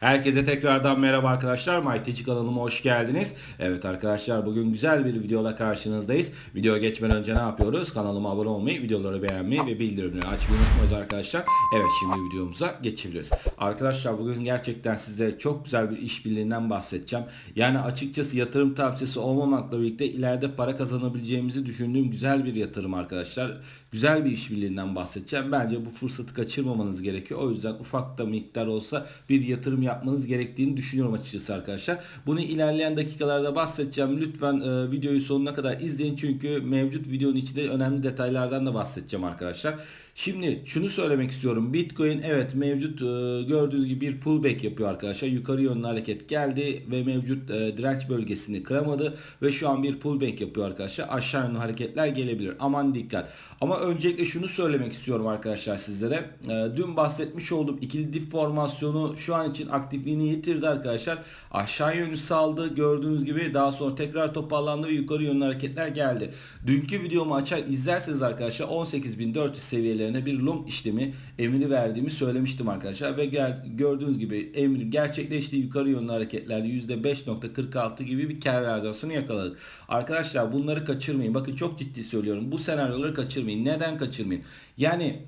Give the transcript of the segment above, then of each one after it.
Herkese tekrardan merhaba arkadaşlar. MyTeach kanalıma hoş geldiniz. Evet arkadaşlar bugün güzel bir videola karşınızdayız. Video geçmeden önce ne yapıyoruz? Kanalıma abone olmayı, videoları beğenmeyi ve bildirimleri açmayı unutmayız arkadaşlar. Evet şimdi videomuza geçebiliriz. Arkadaşlar bugün gerçekten sizlere çok güzel bir işbirliğinden bahsedeceğim. Yani açıkçası yatırım tavsiyesi olmamakla birlikte ileride para kazanabileceğimizi düşündüğüm güzel bir yatırım arkadaşlar. Güzel bir işbirliğinden bahsedeceğim. Bence bu fırsatı kaçırmamanız gerekiyor. O yüzden ufak da miktar olsa bir yatırım yapmanız gerektiğini düşünüyorum açıkçası arkadaşlar. Bunu ilerleyen dakikalarda bahsedeceğim. Lütfen e, videoyu sonuna kadar izleyin çünkü mevcut videonun içinde önemli detaylardan da bahsedeceğim arkadaşlar. Şimdi şunu söylemek istiyorum. Bitcoin evet mevcut e, gördüğünüz gibi bir pullback yapıyor arkadaşlar. Yukarı yönlü hareket geldi ve mevcut e, direnç bölgesini kıramadı ve şu an bir pullback yapıyor arkadaşlar. Aşağı yönlü hareketler gelebilir. Aman dikkat. Ama öncelikle şunu söylemek istiyorum arkadaşlar sizlere. E, dün bahsetmiş olduğum ikili dip formasyonu şu an için aktifliğini yitirdi arkadaşlar. Aşağı yönlü saldı. Gördüğünüz gibi daha sonra tekrar toparlandı ve yukarı yönlü hareketler geldi. Dünkü videomu açar izlerseniz arkadaşlar 18.400 seviyeleri üzerine bir long işlemi emri verdiğimi söylemiştim arkadaşlar ve gel, gördüğünüz gibi emir gerçekleşti yukarı yönlü hareketlerde %5.46 gibi bir kar realizasyonu yakaladık. Arkadaşlar bunları kaçırmayın. Bakın çok ciddi söylüyorum. Bu senaryoları kaçırmayın. Neden kaçırmayın? Yani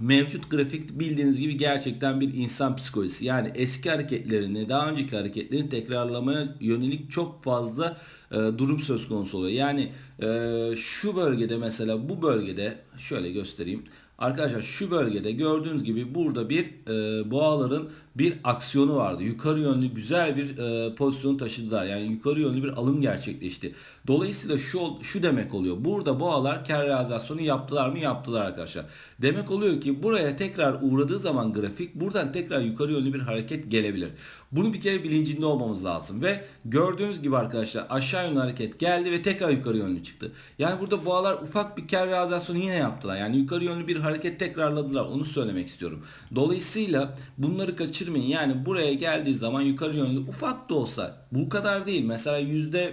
mevcut grafik bildiğiniz gibi gerçekten bir insan psikolojisi. Yani eski hareketlerini, daha önceki hareketlerini tekrarlamaya yönelik çok fazla e, durum söz konusu oluyor. Yani e, şu bölgede mesela bu bölgede şöyle göstereyim. Arkadaşlar şu bölgede gördüğünüz gibi burada bir e, boğaların bir aksiyonu vardı. Yukarı yönlü güzel bir e, pozisyon taşıdılar. Yani yukarı yönlü bir alım gerçekleşti. Dolayısıyla şu şu demek oluyor. Burada boğalar kar realizasyonu yaptılar mı? Yaptılar arkadaşlar. Demek oluyor ki buraya tekrar uğradığı zaman grafik buradan tekrar yukarı yönlü bir hareket gelebilir. Bunu bir kere bilincinde olmamız lazım ve gördüğünüz gibi arkadaşlar aşağı yönlü hareket geldi ve tekrar yukarı yönlü çıktı. Yani burada boğalar ufak bir kar realizasyonu yine yaptılar. Yani yukarı yönlü bir hareket tekrarladılar. Onu söylemek istiyorum. Dolayısıyla bunları kaçırmayın. Yani buraya geldiği zaman yukarı yönlü ufak da olsa bu kadar değil. Mesela yüzde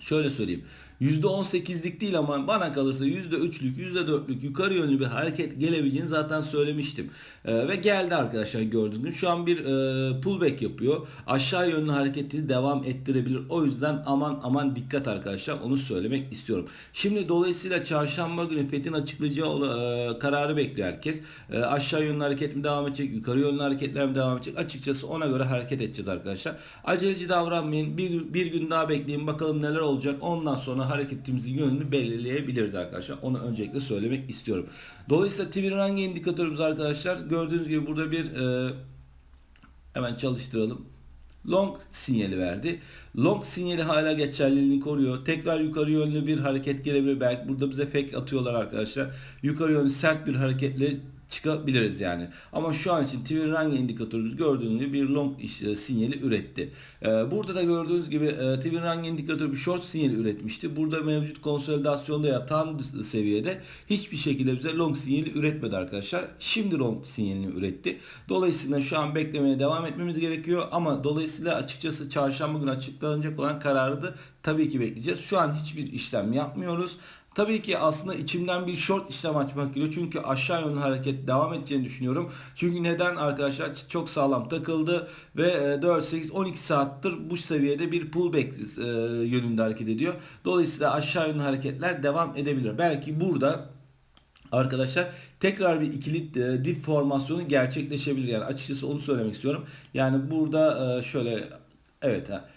şöyle söyleyeyim. %18'lik değil ama bana kalırsa %3'lük, %4'lük yukarı yönlü bir hareket gelebileceğini zaten söylemiştim. Ee, ve geldi arkadaşlar gördüğünüz. Şu an bir e, pullback yapıyor. Aşağı yönlü hareketini devam ettirebilir. O yüzden aman aman dikkat arkadaşlar. Onu söylemek istiyorum. Şimdi dolayısıyla çarşamba günü FED'in açıklayacağı e, kararı bekliyor herkes. E, aşağı yönlü hareket mi devam edecek, yukarı yönlü hareketler mi devam edecek? Açıkçası ona göre hareket edeceğiz arkadaşlar. Aceleci davranmayın. Bir, bir gün daha bekleyin bakalım neler olacak. Ondan sonra hareketimizin yönünü belirleyebiliriz arkadaşlar. Onu öncelikle söylemek istiyorum. Dolayısıyla Twitter hangi indikatörümüz arkadaşlar? Gördüğünüz gibi burada bir e, hemen çalıştıralım. Long sinyali verdi. Long sinyali hala geçerliliğini koruyor. Tekrar yukarı yönlü bir hareket gelebilir. Belki burada bize fake atıyorlar arkadaşlar. Yukarı yönlü sert bir hareketle çıkabiliriz yani. Ama şu an için Twitter hangi indikatörümüz gördüğünüz gibi bir long iş, e, sinyali üretti. E, burada da gördüğünüz gibi e, Twitter hangi indikatörü bir short sinyali üretmişti. Burada mevcut konsolidasyonda yatan seviyede hiçbir şekilde bize long sinyali üretmedi arkadaşlar. Şimdi long sinyalini üretti. Dolayısıyla şu an beklemeye devam etmemiz gerekiyor ama dolayısıyla açıkçası çarşamba günü açıklanacak olan kararı da tabii ki bekleyeceğiz. Şu an hiçbir işlem yapmıyoruz. Tabii ki aslında içimden bir short işlem açmak geliyor. Çünkü aşağı yönlü hareket devam edeceğini düşünüyorum. Çünkü neden arkadaşlar çok sağlam takıldı ve 4 8 12 saattir bu seviyede bir pullback e, yönünde hareket ediyor. Dolayısıyla aşağı yönlü hareketler devam edebilir. Belki burada arkadaşlar tekrar bir ikili e, dip formasyonu gerçekleşebilir. Yani açıkçası onu söylemek istiyorum. Yani burada e, şöyle evet ha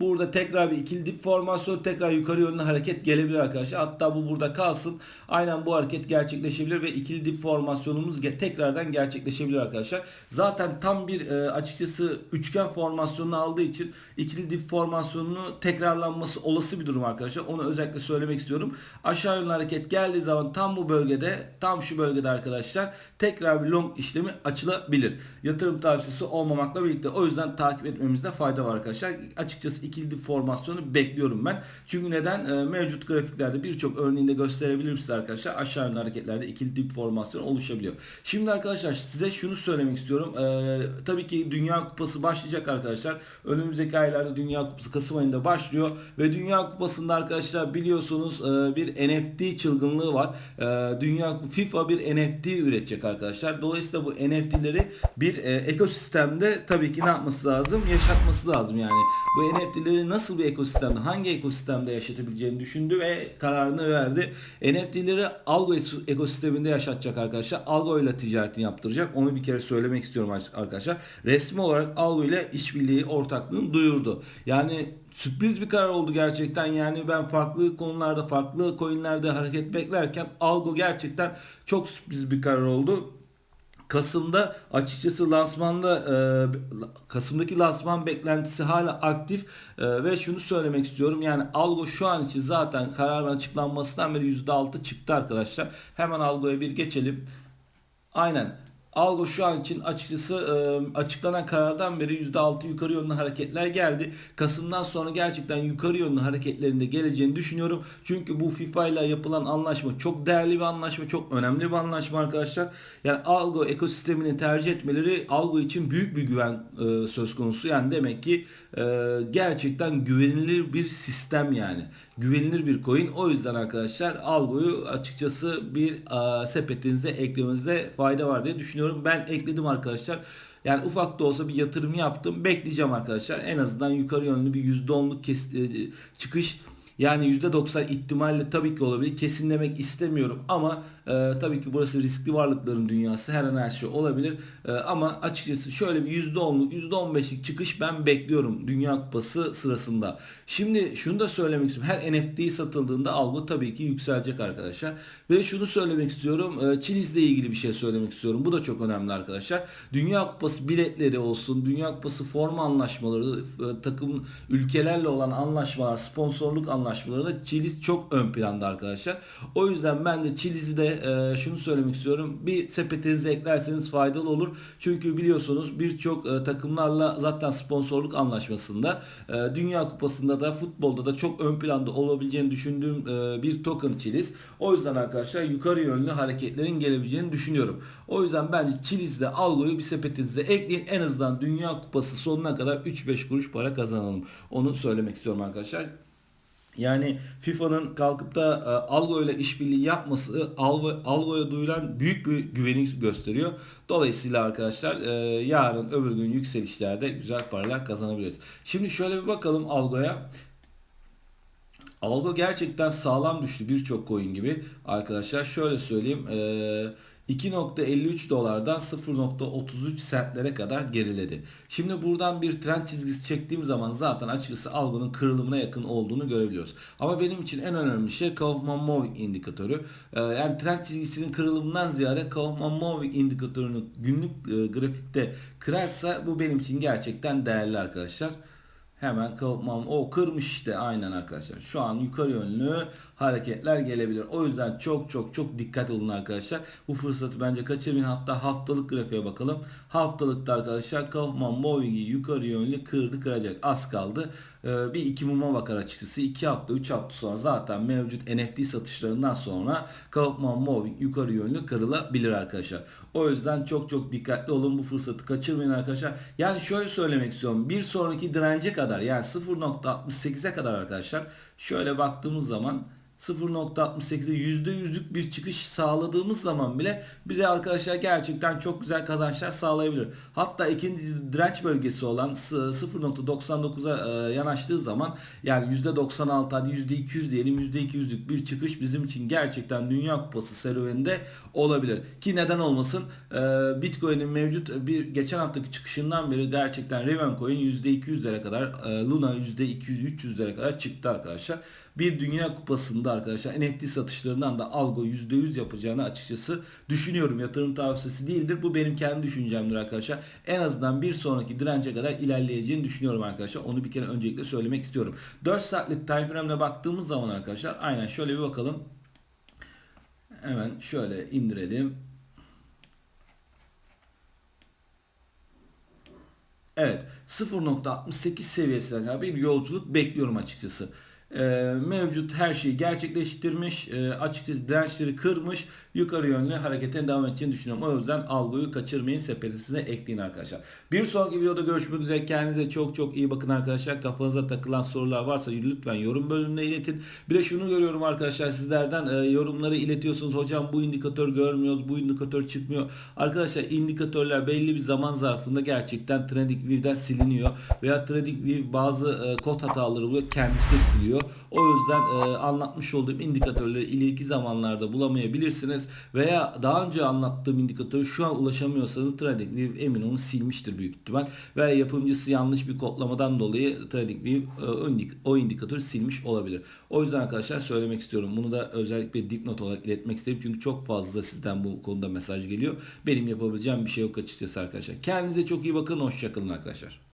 Burada tekrar bir ikili dip formasyon tekrar yukarı yönlü hareket gelebilir arkadaşlar. Hatta bu burada kalsın. Aynen bu hareket gerçekleşebilir ve ikili dip formasyonumuz tekrardan gerçekleşebilir arkadaşlar. Zaten tam bir e, açıkçası üçgen formasyonunu aldığı için ikili dip formasyonunu tekrarlanması olası bir durum arkadaşlar. Onu özellikle söylemek istiyorum. Aşağı yönlü hareket geldiği zaman tam bu bölgede tam şu bölgede arkadaşlar tekrar bir long işlemi açılabilir. Yatırım tavsiyesi olmamakla birlikte o yüzden takip etmemizde fayda var arkadaşlar. Açıkçası ikili formasyonu bekliyorum ben. Çünkü neden? E, mevcut grafiklerde birçok örneğinde gösterebilirim size arkadaşlar. Aşağı yönlü hareketlerde ikili dip formasyonu oluşabiliyor. Şimdi arkadaşlar size şunu söylemek istiyorum. E, tabii ki Dünya Kupası başlayacak arkadaşlar. Önümüzdeki aylarda Dünya Kupası Kasım ayında başlıyor ve Dünya Kupası'nda arkadaşlar biliyorsunuz e, bir NFT çılgınlığı var. E, Dünya FIFA bir NFT üretecek arkadaşlar. Dolayısıyla bu NFT'leri bir e, ekosistemde tabii ki ne yapması lazım? Yaşatması lazım yani. Bu NFT'leri nasıl bir ekosistemde, hangi ekosistemde yaşatabileceğini düşündü ve kararını verdi. NFT'leri Algo ekosisteminde yaşatacak arkadaşlar. Algo ile ticaretini yaptıracak. Onu bir kere söylemek istiyorum arkadaşlar. Resmi olarak Algo ile işbirliği ortaklığını duyurdu. Yani sürpriz bir karar oldu gerçekten. Yani ben farklı konularda, farklı coinlerde hareket beklerken Algo gerçekten çok sürpriz bir karar oldu. Kasım'da açıkçası lansmanda e, Kasım'daki lansman beklentisi hala aktif e, ve şunu söylemek istiyorum yani Algo şu an için zaten kararın açıklanmasından beri %6 çıktı arkadaşlar. Hemen Algo'ya bir geçelim. Aynen Algo şu an için açıkçası açıklanan karardan beri %6 yukarı yönlü hareketler geldi. Kasım'dan sonra gerçekten yukarı yönlü hareketlerinde geleceğini düşünüyorum. Çünkü bu FIFA ile yapılan anlaşma çok değerli bir anlaşma, çok önemli bir anlaşma arkadaşlar. Yani Algo ekosistemini tercih etmeleri Algo için büyük bir güven söz konusu. Yani demek ki gerçekten güvenilir bir sistem yani. Güvenilir bir coin. O yüzden arkadaşlar Algo'yu açıkçası bir e, sepetinize eklemenizde fayda var diye düşünüyorum. Ben ekledim arkadaşlar. Yani ufak da olsa bir yatırım yaptım. Bekleyeceğim arkadaşlar. En azından yukarı yönlü bir %10'luk kes, e, çıkış yani %90 ihtimalle tabii ki olabilir. Kesin demek istemiyorum ama e, tabii ki burası riskli varlıkların dünyası. Her an her şey olabilir. E, ama açıkçası şöyle bir %10'luk %15'lik çıkış ben bekliyorum Dünya Kupası sırasında. Şimdi şunu da söylemek istiyorum. Her NFT satıldığında algı tabii ki yükselecek arkadaşlar. Ve şunu söylemek istiyorum. E, Chiliz ile ilgili bir şey söylemek istiyorum. Bu da çok önemli arkadaşlar. Dünya Kupası biletleri olsun, Dünya Kupası forma anlaşmaları, e, takım ülkelerle olan anlaşmalar, sponsorluk anlaşmalarında Chiliz çok ön planda arkadaşlar. O yüzden ben de Chiliz'i de e, şunu söylemek istiyorum. Bir sepetinize eklerseniz faydalı olur. Çünkü biliyorsunuz birçok e, takımlarla zaten sponsorluk anlaşmasında e, Dünya Kupası'nda da futbolda da çok ön planda olabileceğini düşündüğüm e, bir token Chiliz. O yüzden arkadaşlar yukarı yönlü hareketlerin gelebileceğini düşünüyorum. O yüzden bence Chiliz'le Algo'yu bir sepetinize ekleyin. En azından Dünya Kupası sonuna kadar 3-5 kuruş para kazanalım. Onu söylemek istiyorum arkadaşlar. Yani FIFA'nın kalkıp da e, Algo ile işbirliği yapması Algo, Algo'ya duyulan büyük bir güveni gösteriyor. Dolayısıyla arkadaşlar e, yarın öbür gün yükselişlerde güzel paralar kazanabiliriz. Şimdi şöyle bir bakalım Algo'ya. Algo gerçekten sağlam düştü birçok coin gibi. Arkadaşlar şöyle söyleyeyim. Eee 2.53 dolardan 0.33 sentlere kadar geriledi. Şimdi buradan bir trend çizgisi çektiğim zaman zaten açıkçası algının kırılımına yakın olduğunu görebiliyoruz. Ama benim için en önemli şey Kaufman-Moving indikatörü. Ee, yani trend çizgisinin kırılımından ziyade Kaufman-Moving indikatörünü günlük e, grafikte kırarsa bu benim için gerçekten değerli arkadaşlar. Hemen kalkmam. O kırmış işte aynen arkadaşlar. Şu an yukarı yönlü hareketler gelebilir. O yüzden çok çok çok dikkat olun arkadaşlar. Bu fırsatı bence kaçırmayın. Hatta haftalık grafiğe bakalım. Haftalıkta arkadaşlar Kaufman Moving'i yukarı yönlü kırdı kıracak. Az kaldı. Ee, bir iki muma bakar açıkçası. 2 hafta 3 hafta sonra zaten mevcut NFT satışlarından sonra Kaufman Moving yukarı yönlü kırılabilir arkadaşlar. O yüzden çok çok dikkatli olun. Bu fırsatı kaçırmayın arkadaşlar. Yani şöyle söylemek istiyorum. Bir sonraki dirence kadar yani 0.68'e kadar arkadaşlar şöyle baktığımız zaman 0.68'e %100'lük bir çıkış sağladığımız zaman bile bize arkadaşlar gerçekten çok güzel kazançlar sağlayabilir. Hatta ikinci direnç bölgesi olan 0.99'a e, yanaştığı zaman yani %96 hadi %200 diyelim %200'lük bir çıkış bizim için gerçekten Dünya Kupası serüveninde olabilir. Ki neden olmasın e, Bitcoin'in mevcut bir geçen haftaki çıkışından beri gerçekten Ravencoin %200'lere kadar e, Luna %200-300'lere kadar çıktı arkadaşlar. Bir Dünya Kupası'nda anlamda arkadaşlar NFT satışlarından da algo %100 yapacağını açıkçası düşünüyorum. Yatırım tavsiyesi değildir. Bu benim kendi düşüncemdir arkadaşlar. En azından bir sonraki dirence kadar ilerleyeceğini düşünüyorum arkadaşlar. Onu bir kere öncelikle söylemek istiyorum. 4 saatlik time frame'e baktığımız zaman arkadaşlar aynen şöyle bir bakalım. Hemen şöyle indirelim. Evet 0.68 seviyesine kadar bir yolculuk bekliyorum açıkçası. Ee, mevcut her şeyi gerçekleştirmiş, e, açıkçası dirençleri kırmış, yukarı yönlü harekete devam edeceğini düşünüyorum. O yüzden algıyı kaçırmayın, sepeti size ekleyin arkadaşlar. Bir sonraki videoda görüşmek üzere. Kendinize çok çok iyi bakın arkadaşlar. Kafanıza takılan sorular varsa lütfen yorum bölümüne iletin. Bir de şunu görüyorum arkadaşlar sizlerden e, yorumları iletiyorsunuz. Hocam bu indikatör görmüyoruz, bu indikatör çıkmıyor. Arkadaşlar indikatörler belli bir zaman zarfında gerçekten TradingView'den siliniyor. Veya TradingView bazı e, kod hataları buluyor, kendisi de siliyor. O yüzden e, anlatmış olduğum indikatörleri ileriki zamanlarda bulamayabilirsiniz. Veya daha önce anlattığım indikatörü şu an ulaşamıyorsanız TradingView emin olun silmiştir büyük ihtimal. Veya yapımcısı yanlış bir kodlamadan dolayı TradingView e, o indikatörü silmiş olabilir. O yüzden arkadaşlar söylemek istiyorum. Bunu da özellikle dipnot olarak iletmek istedim. Çünkü çok fazla sizden bu konuda mesaj geliyor. Benim yapabileceğim bir şey yok açıkçası arkadaşlar. Kendinize çok iyi bakın. Hoşçakalın arkadaşlar.